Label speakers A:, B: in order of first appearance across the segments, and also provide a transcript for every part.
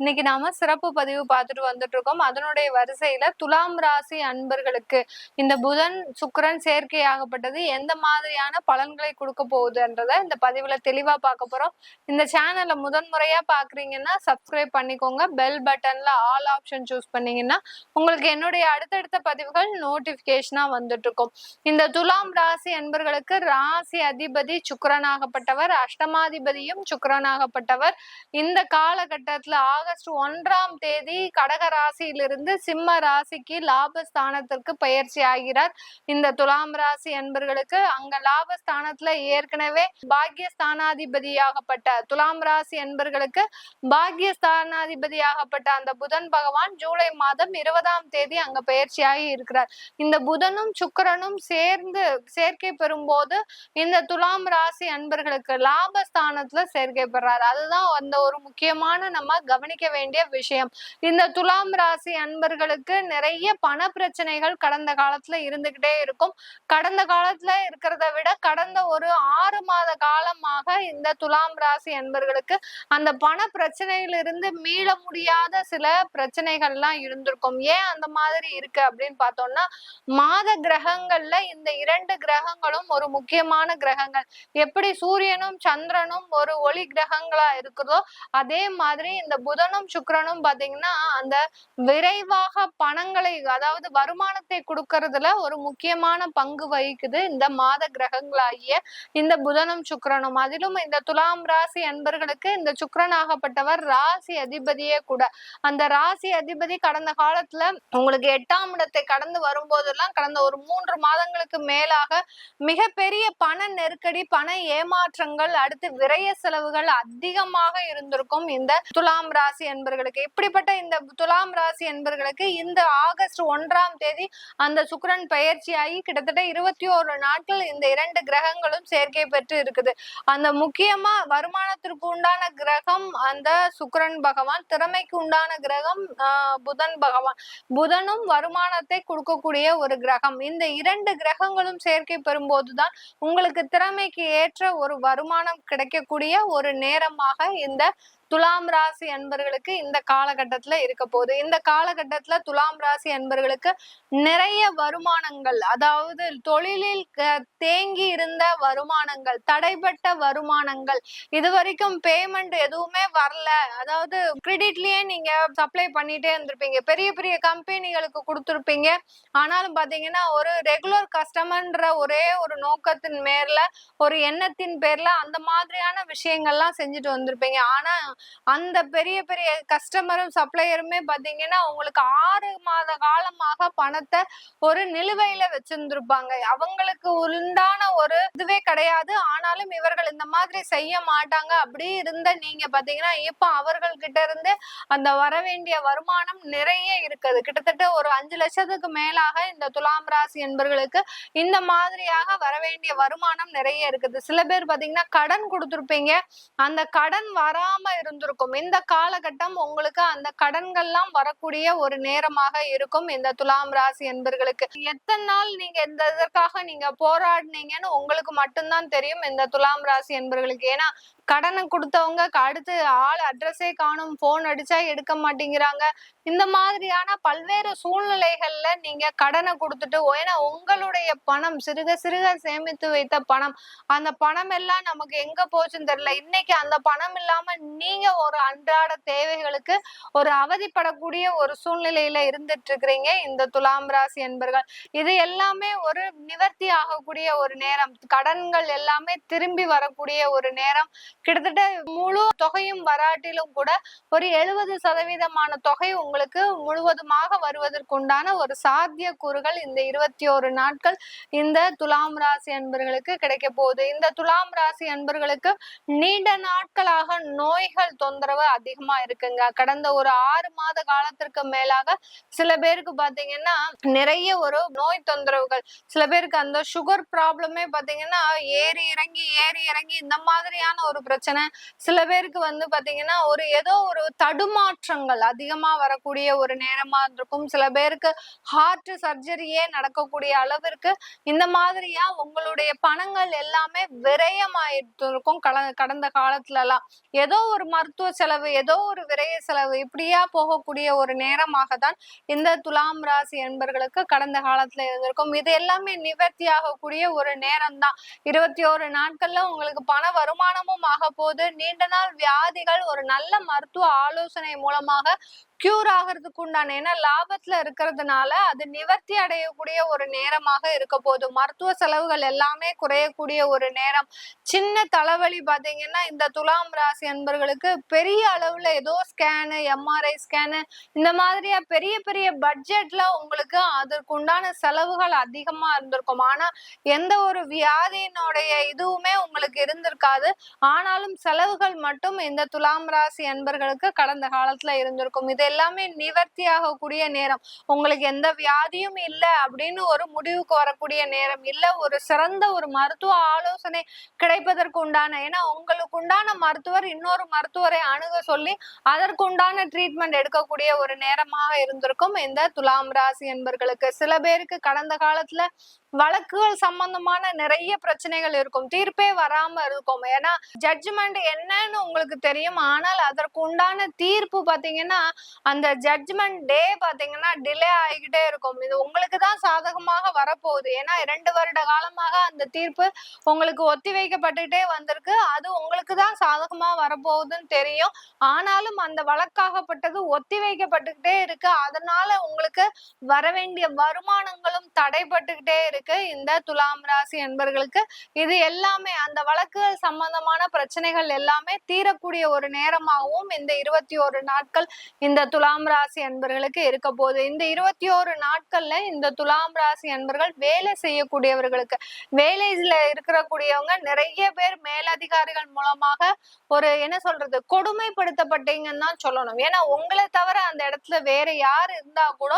A: இன்னைக்கு நாம சிறப்பு பதிவு பார்த்துட்டு வந்துட்டு இருக்கோம் அதனுடைய வரிசையில துலாம் ராசி அன்பர்களுக்கு இந்த புதன் சுக்கரன் சேர்க்கையாகப்பட்டது எந்த மாதிரியான பலன்களை கொடுக்க போகுதுன்றத இந்த பதிவுல தெளிவா பார்க்க போறோம். இந்த சேனலை முதன்முறையா பாக்குறீங்கன்னா சப்ஸ்கிரைப் பண்ணிக்கோங்க. பெல் பட்டன்ல ஆல் ஆப்ஷன் சூஸ் பண்ணீங்கன்னா உங்களுக்கு என்னுடைய அடுத்தடுத்த பதிவுகள் நோட்டிபிகேஷனா வந்துட்டு இருக்கும் இந்த துலாம் ராசி அன்பர்களுக்கு ராசி அதிபதி சுக்கரனாகப்பட்டவர் அஷ்டமாதிபதியும் சுக்கரனாகப்பட்டவர். இந்த காலகட்டத்துல ஆகஸ்ட் ஒன்றாம் தேதி கடக ராசியிலிருந்து சிம்ம ராசிக்கு லாபஸ்தானத்திற்கு பயிற்சி ஆகிறார். இந்த துலாம் ராசி என்பர்களுக்கு அங்க லாபஸ்தானத்துல ஏற்கனவே பாக்யஸ்தானாதிபதியாகப்பட்ட துலாம் ராசி என்பர்களுக்கு பாக்யஸ்தானாதிபதியாகப்பட்ட அந்த புதன் பகவான் ஜூலை மாதம் இருபதாம் தேதி அங்க பயிற்சியாகி இருக்கிறார். இந்த புதனும் சுக்கரனும் சேர்ந்து சேர்க்கை பெறும்போது இந்த துலாம் ராசி அன்பர்களுக்கு லாபஸ்தானத்துல சேர்க்கை பெறாரு. அதுதான் அந்த ஒரு முக்கியமான நம்ம கவனிக்க வேண்டிய விஷயம். இந்த துலாம் ராசி அன்பர்களுக்கு நிறைய பண பிரச்சனைகள் கடந்த காலத்துல இருந்துகிட்டே இருக்கும். கடந்த காலத்துல இருக்கிறத விட கடந்த ஒரு ஆறு மாத காலம் இந்த துலாம் ராசி என்பர்களுக்கு அந்த பண பிரச்சனையிலிருந்து மீள முடியாத சில பிரச்சனைகள்லாம் இருந்திருக்கும். ஏன் அந்த மாதிரி இருக்கு அப்படின்னு பார்த்தோம்னா மாத கிரகங்கள்ல இந்த இரண்டு கிரகங்களும் ஒரு முக்கியமான கிரகங்கள். எப்படி சூரியனும் சந்திரனும் ஒரு ஒளி கிரகங்களா இருக்குதோ அதே மாதிரி இந்த புதனும் சுக்கரனும் பாத்தீங்கன்னா அந்த விரைவாக பணங்களை அதாவது வருமானத்தை கொடுக்கறதுல ஒரு முக்கியமான பங்கு வகிக்குது இந்த மாத கிரகங்களாகிய இந்த புதனும் சுக்கரனும். அதிலும் இந்த துலாம் ராசி அன்பர்களுக்கு இந்த சுக்கரனாகப்பட்டவர் ராசி அதிபதியே கூட. அந்த ராசி அதிபதி கடந்த காலத்துல உங்களுக்கு எட்டாம் இடத்தை கடந்து வரும்போதெல்லாம் கடந்த ஒரு மூன்று மாதங்களுக்கு மேலாக மிகப்பெரிய பண நெருக்கடி பண ஏமாற்றங்கள் அடுத்து விரய செலவுகள் அதிகமாக இருந்திருக்கும் இந்த துலாம் ராசி என்பர்களுக்கு இப்படிப்பட்ட இந்த துலாம் ராசி என்பர்களுக்கு இந்த ஆகஸ்ட் ஒன்றாம் தேதி அந்த சுக்கரன் பயிற்சியாகி கிட்டத்தட்ட இருபத்தி ஓரு நாட்கள் இந்த இரண்டு கிரகங்களும் சேர்க்கை பெற்று இருக்குது. அந்த முக்கியமா வருமானத்திற்கு உண்டான கிரகம் அந்த சுக்கிரன் பகவான் திறமைக்கு உண்டான கிரகம் ஆஹ் புதன் பகவான். புதனும் வருமானத்தை கொடுக்கக்கூடிய ஒரு கிரகம். இந்த இரண்டு கிரகங்களும் சேர்க்கை பெறும்போதுதான் உங்களுக்கு திறமைக்கு ஏற்ற ஒரு வருமானம் கிடைக்கக்கூடிய ஒரு நேரமாக இந்த துலாம் ராசி அன்பர்களுக்கு இந்த காலகட்டத்துல இருக்க போகுது. இந்த காலகட்டத்துல துலாம் ராசி அன்பர்களுக்கு நிறைய வருமானங்கள் அதாவது தொழிலில் க- தேங்கி இருந்த வருமானங்கள் தடைப்பட்ட வருமானங்கள் இது வரைக்கும் பேமெண்ட் எதுவுமே வரல. அதாவது கிரெடிட்லயே நீங்க சப்ளை பண்ணிட்டே இருந்திருப்பீங்க. பெரிய பெரிய கம்பெனிகளுக்கு கொடுத்துருப்பீங்க. ஆனாலும் பாத்தீங்கன்னா ஒரு ரெகுலர் கஸ்டமர்ன்ற ஒரே ஒரு நோக்கத்தின் மேல ஒரு எண்ணத்தின் பேர்ல அந்த மாதிரியான விஷயங்கள்லாம் செஞ்சுட்டு வந்திருப்பீங்க. ஆனா அந்த பெரிய பெரிய கஸ்டமரும் சப்ளையருமே பாத்தீங்கன்னா உங்களுக்கு ஆறு மாத காலமாக பணத்தை ஒரு நிலுவையில வச்சிருந்திருப்பாங்க. அவங்களுக்கு உண்டான ஒரு கிடையாது. ஆனாலும் இவர்கள் இந்த மாதிரி செய்ய மாட்டாங்க. அப்படி இருந்த நீங்க பாத்தீங்கன்னா இப்ப அவர்கள் கிட்ட இருந்து அந்த வர வேண்டிய வருமானம் நிறைய இருக்குது. கிட்டத்தட்ட ஒரு அஞ்சு லட்சத்துக்கு மேலாக இந்த துலாம் ராசி என்பர்களுக்கு இந்த மாதிரியாக வர வேண்டிய வருமானம் நிறைய இருக்குது. சில பேர் பாத்தீங்கன்னா கடன் கொடுத்துருப்பீங்க. அந்த கடன் வராம இருந்திருக்கும். இந்த காலகட்டம் உங்களுக்கு அந்த கடன்கள்லாம் வரக்கூடிய ஒரு நேரமாக இருக்கும் இந்த துலாம் ராசி என்பர்களுக்கு. எத்தனை நாள் நீங்க இந்த இதற்காக நீங்க போராடினீங்கன்னு உங்களுக்கு மட்டும் மட்டும்தான் தெரியும் இந்த துலாம் ராசி என்பவர்களுக்கு ஏன்னா கடனை கொடுத்தவங்க அடுத்து ஆள் அட்ரஸே காணும் போன் அடிச்சா எடுக்க மாட்டேங்கிறாங்க. இந்த மாதிரியான பல்வேறு சூழ்நிலைகள்ல நீங்க கடனை கொடுத்துட்டு ஏன்னா உங்களுடைய பணம் சிறுக சிறுக சேமித்து வைத்த பணம் அந்த பணம் எல்லாம் நமக்கு எங்க போச்சுன்னு தெரியல. இன்னைக்கு அந்த பணம் இல்லாம நீங்க ஒரு அன்றாட தேவைகளுக்கு ஒரு அவதிப்படக்கூடிய ஒரு சூழ்நிலையில இருந்துட்டு இருக்கிறீங்க இந்த துலாம் ராசி என்பர்கள் இது எல்லாமே ஒரு நிவர்த்தி ஆகக்கூடிய ஒரு நேரம். கடன்கள் எல்லாமே திரும்பி வரக்கூடிய ஒரு நேரம். கிட்டத்தட்ட முழு தொகையும் வராட்டிலும் கூட ஒரு எழுபது சதவீதமான தொகை உங்களுக்கு முழுவதுமாக வருவதற்குண்டான ஒரு சாத்திய கூறுகள் இந்த இருபத்தி ஒரு நாட்கள் இந்த துலாம் ராசி அன்பர்களுக்கு கிடைக்க போகுது. இந்த துலாம் ராசி அன்பர்களுக்கு நீண்ட நாட்களாக நோய்கள் தொந்தரவு அதிகமா இருக்குங்க. கடந்த ஒரு ஆறு மாத காலத்திற்கு மேலாக சில பேருக்கு பாத்தீங்கன்னா நிறைய ஒரு நோய் தொந்தரவுகள் சில பேருக்கு அந்த சுகர் ப்ராப்ளமே பாத்தீங்கன்னா ஏறி இறங்கி ஏறி இறங்கி இந்த மாதிரியான ஒரு பிரச்சனை பிரச்சனை. சில பேருக்கு வந்து பாத்தீங்கன்னா ஒரு ஏதோ ஒரு தடுமாற்றங்கள் அதிகமா வரக்கூடிய ஒரு நேரமா இருக்கும். சில பேருக்கு ஹார்ட் சர்ஜரியே நடக்கக்கூடிய அளவிற்கு இந்த மாதிரியா உங்களுடைய பணங்கள் எல்லாமே விரயமாயிட்டு இருக்கும். கல- கடந்த காலத்துல எல்லாம் ஏதோ ஒரு மருத்துவ செலவு ஏதோ ஒரு விரய செலவு இப்படியா போகக்கூடிய ஒரு நேரமாக தான் இந்த துலாம் ராசி என்பர்களுக்கு கடந்த காலத்துல இருந்திருக்கும். இது எல்லாமே நிவர்த்தி ஆகக்கூடிய ஒரு நேரம் தான் இருபத்தி ஒரு நாட்கள்ல உங்களுக்கு பண வருமானமும் ஆக போது நீண்ட நாள் வியாதிகள் ஒரு நல்ல மருத்துவ ஆலோசனை மூலமாக கியூர் ஆகிறதுக்கு உண்டான ஏன்னா லாபத்துல இருக்கிறதுனால அது நிவர்த்தி அடையக்கூடிய ஒரு நேரமாக இருக்க போகுது. மருத்துவ செலவுகள் எல்லாமே குறையக்கூடிய ஒரு நேரம். சின்ன தலைவலி பாத்தீங்கன்னா இந்த துலாம் ராசி அன்பர்களுக்கு பெரிய அளவுல ஏதோ ஸ்கேனு எம்ஆர்ஐ ஸ்கேனு இந்த மாதிரியா பெரிய பெரிய பட்ஜெட்ல உங்களுக்கு அதற்கு உண்டான செலவுகள் அதிகமா இருந்திருக்கும். ஆனா எந்த ஒரு வியாதியினுடைய இதுவுமே உங்களுக்கு இருந்திருக்காது. ஆனாலும் செலவுகள் மட்டும் இந்த துலாம் ராசி அன்பர்களுக்கு கடந்த காலத்துல இருந்திருக்கும். இது எல்லாமே நிவர்த்தி ஆகக்கூடிய நேரம். உங்களுக்கு எந்த வியாதியும் இல்லை அப்படின்னு ஒரு முடிவுக்கு வரக்கூடிய நேரம் இல்ல. ஒரு சிறந்த ஒரு மருத்துவ ஆலோசனை கிடைப்பதற்கு உண்டான ஏன்னா உங்களுக்கு உண்டான மருத்துவர் இன்னொரு மருத்துவரை அணுக சொல்லி அதற்கு உண்டான ட்ரீட்மெண்ட் எடுக்கக்கூடிய ஒரு நேரமாக இருந்திருக்கும். இந்த துலாம் ராசி என்பர்களுக்கு சில பேருக்கு கடந்த காலத்துல வழக்குகள் சம்பந்தமான நிறைய பிரச்சனைகள் இருக்கும். தீர்ப்பே வராம இருக்கும். ஏன்னா ஜட்ஜ்மெண்ட் என்னன்னு உங்களுக்கு தெரியும். ஆனால் அதற்கு உண்டான தீர்ப்பு பாத்தீங்கன்னா அந்த ஜட்ஜ்மெண்ட் டே பாத்தீங்கன்னா டிலே ஆகிக்கிட்டே இருக்கும். இது உங்களுக்கு தான் சாதகமாக வரப்போகுது. ஏன்னா இரண்டு வருட காலமாக அந்த தீர்ப்பு உங்களுக்கு ஒத்தி வைக்கப்பட்டுட்டே வந்திருக்கு. அது உங்களுக்கு தான் சாதகமா வரப்போகுதுன்னு தெரியும். ஆனாலும் அந்த வழக்காகப்பட்டது ஒத்தி வைக்கப்பட்டுக்கிட்டே இருக்கு. அதனால உங்களுக்கு வர வேண்டிய வருமானங்களும் தடைப்பட்டுக்கிட்டே இருக்கு. இந்த துலாம் ராசி என்பர்களுக்கு இது எல்லாமே அந்த வழக்குகள் சம்பந்தமான பிரச்சனைகள் எல்லாமே தீரக்கூடிய ஒரு நேரமாகவும் இந்த இருபத்தி ஒரு நாட்கள் இந்த துலாம் ராசி அன்பர்களுக்கு இருக்க போகுது. இந்த இருபத்தி ஒரு நாட்கள்ல இந்த துலாம் ராசி அன்பர்கள் வேலை செய்யக்கூடியவர்களுக்கு வேலையில இருக்கக்கூடியவங்க நிறைய பேர் மேலதிகாரிகள் மூலமாக ஒரு என்ன சொல்றது கொடுமைப்படுத்தப்பட்டீங்கன்னு தான் சொல்லணும். ஏன்னா உங்களை தவிர அந்த இடத்துல வேற யார் இருந்தா கூட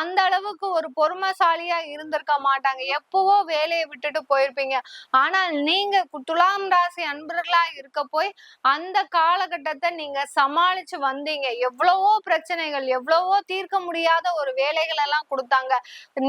A: அந்த அளவுக்கு ஒரு பொறுமைசாலியா இருந்திருக்க மாட்டாங்க. எப்பவோ வேலையை விட்டுட்டு போயிருப்பீங்க. ஆனால் நீங்க துலாம் ராசி அன்பர்களா இருக்க போய் அந்த காலகட்டத்தை நீங்க சமாளிச்சு வந்தீங்க. எவ்வளவோ பிரச்சனைகள் எவ்வளவோ தீர்க்க முடியாத ஒரு வேலைகள் எல்லாம் கொடுத்தாங்க.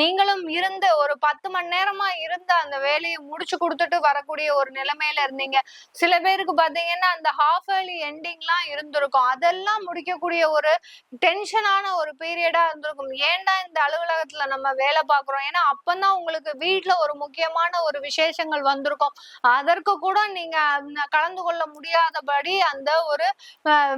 A: நீங்களும் இருந்து ஒரு பத்து மணி நேரமா இருந்து அந்த வேலையை முடிச்சு கொடுத்துட்டு வரக்கூடிய ஒரு நிலைமையில இருந்தீங்க. சில பேருக்கு பாத்தீங்கன்னா அந்த ஹாஃப் ஏர்லி எண்டிங்லாம் இருந்திருக்கும். அதெல்லாம் முடிக்கக்கூடிய ஒரு டென்ஷனான ஒரு பீரியடா இருந்திருக்கும். ஏன்டா இந்த அலுவலகத்துல நம்ம வேலை பார்க்கிறோம்? ஏன்னா அப்பதான் உங்களுக்கு வீட்ல ஒரு முக்கியமான ஒரு விசேஷங்கள் வந்திருக்கும். அதற்கு கூட நீங்க அந்த கலந்து கொள்ள முடியாதபடி அந்த ஒரு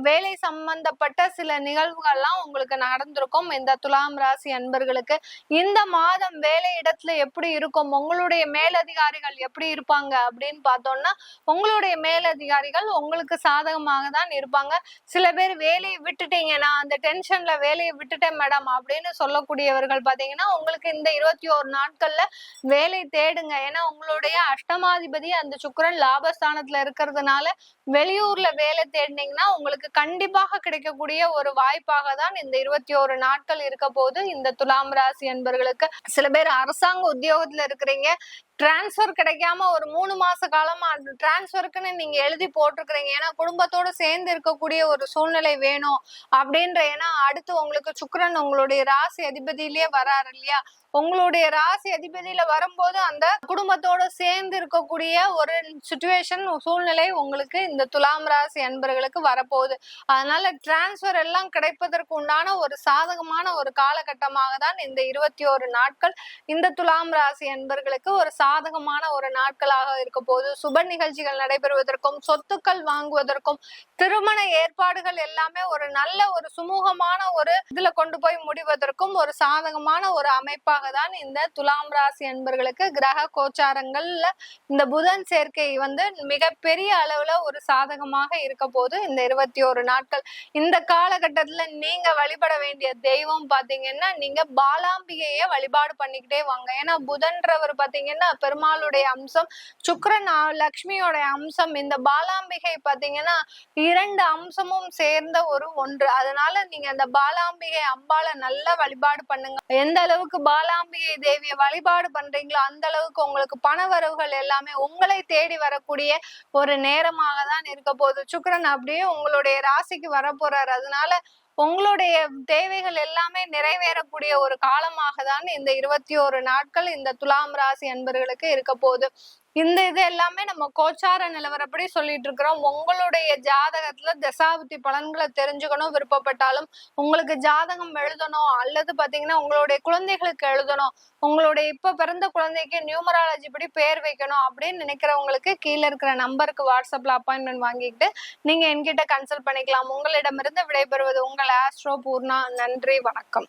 A: வேலை சம்பந்தப்பட்ட சில நிகழ்வுகள்லாம் உங்களுக்கு நடந்திருக்கும். இந்த துலாம் ராசி அன்பர்களுக்கு இந்த மாதம் வேலை இடத்துல எப்படி இருக்கும்? உங்களுடைய மேலதிகாரிகள் எப்படி இருப்பாங்க? அப்படின்னு பார்த்தோம்னா உங்களுடைய மேலதிகாரிகள் உங்களுக்கு சாதகமாக தான் இருப்பாங்க. சில பேர் வேலையை விட்டுட்டீங்க நான் அந்த டென்ஷன்ல வேலையை விட்டுட்டேன் மேடம் அப்படின்னு சொல்லக்கூடியவர்கள் பாத்தீங்கன்னா உங்களுக்கு இந்த இருபத்தி ஒரு நாட்கள்ல வேலை தேடுங்க. ஏன்னா உங்களுடைய அஷ்டமாதிபதி அந்த சுக்கரன் லாபஸ்தானத்துல இருக்கிறதுனால வெளியூர்ல வேலை தேடினீங்கன்னா உங்களுக்கு கண்டிப்பாக கிடைக்கக்கூடிய ஒரு வாய்ப்பாக தான் இந்த இருபத்தி ஒரு நாட்கள் இருக்க போது இந்த துலாம் ராசி என்பர்களுக்கு சில பேர் அரசாங்க உத்தியோகத்துல இருக்கிறீங்க. டிரான்ஸ்ஃபர் கிடைக்காம ஒரு மூணு மாச காலமா டிரான்ஸ்ஃபருக்குன்னு நீங்க எழுதி போட்டிருக்கிறீங்க. ஏன்னா குடும்பத்தோட சேர்ந்து இருக்கக்கூடிய ஒரு சூழ்நிலை வேணும் அப்படின்ற ஏன்னா அடுத்து உங்களுக்கு சுக்கரன் உங்களுடைய ராசி அதிபதியிலேயே வராரு இல்லையா? உங்களுடைய ராசி அதிபதியில வரும்போது அந்த குடும்பத்தோட சேர்ந்து இருக்கக்கூடிய ஒரு சுச்சுவேஷன் சூழ்நிலை உங்களுக்கு இந்த துலாம் ராசி அன்பர்களுக்கு வரப்போகுது. அதனால டிரான்ஸ்ஃபர் எல்லாம் கிடைப்பதற்கு உண்டான ஒரு சாதகமான ஒரு காலகட்டமாக தான் இந்த இருபத்தி ஒரு நாட்கள் இந்த துலாம் ராசி அன்பர்களுக்கு ஒரு சாதகமான ஒரு நாட்களாக இருக்க போகுது சுப நிகழ்ச்சிகள் நடைபெறுவதற்கும் சொத்துக்கள் வாங்குவதற்கும் திருமண ஏற்பாடுகள் எல்லாமே ஒரு நல்ல ஒரு சுமூகமான ஒரு இதுல கொண்டு போய் முடிவதற்கும் ஒரு சாதகமான ஒரு அமைப்பாக தான் இந்த துலாம் ராசி அன்பர்களுக்கு கிரக கோச்சாரங்கள்ல இந்த புதன் சேர்க்கை வந்து மிகப்பெரிய அளவுல ஒரு சாதகமாக இருக்க போது இந்த இருபத்தி ஒரு நாட்கள். இந்த காலகட்டத்துல நீங்க வழிபட வேண்டிய தெய்வம் பாத்தீங்கன்னா நீங்க பாலாம்பிகையை வழிபாடு பண்ணிக்கிட்டே வாங்க. ஏன்னா புதன்றவர் பாத்தீங்கன்னா பெருமாளுடைய அம்சம் சுக்கிரன் லக்ஷ்மியோட அம்சம் இந்த பாலாம்பிகை பாத்தீங்கன்னா இரண்டு அம்சமும் சேர்ந்த ஒரு ஒன்று. அதனால நீங்க அந்த பாலாம்பிகை அம்பால நல்லா வழிபாடு பண்ணுங்க. எந்த அளவுக்கு பாலாம்பிகை தேவியை வழிபாடு பண்றீங்களோ அந்த அளவுக்கு உங்களுக்கு பண வரவுகள் எல்லாமே உங்களை தேடி வரக்கூடிய ஒரு நேரமாக தான் இருக்க போகுது. சுக்கரன் அப்படியே உங்களுடைய ராசிக்கு வரப்போறாரு. அதனால உங்களுடைய தேவைகள் எல்லாமே நிறைவேறக்கூடிய ஒரு காலமாக தான் இந்த இருபத்தி ஒரு நாட்கள் இந்த துலாம் ராசி அன்பர்களுக்கு இருக்க போகுது. இந்த இது எல்லாமே நம்ம கோச்சார நிலவரப்படி சொல்லிட்டு இருக்கிறோம் உங்களுடைய ஜாதகத்துல தசாபுத்தி பலன்களை தெரிஞ்சுக்கணும் விருப்பப்பட்டாலும் உங்களுக்கு ஜாதகம் எழுதணும் அல்லது பாத்தீங்கன்னா உங்களுடைய குழந்தைகளுக்கு எழுதணும் உங்களுடைய இப்ப பிறந்த குழந்தைக்கு நியூமராலஜி படி பேர் வைக்கணும் அப்படின்னு நினைக்கிறவங்களுக்கு கீழே இருக்கிற நம்பருக்கு வாட்ஸ்அப்ல அப்பாயின்மெண்ட் வாங்கிக்கிட்டு நீங்க என்கிட்ட கன்சல்ட் பண்ணிக்கலாம். உங்களிடமிருந்து விடைபெறுவது உங்கள் ஆஸ்ட்ரோ பூர்ணா. நன்றி வணக்கம்.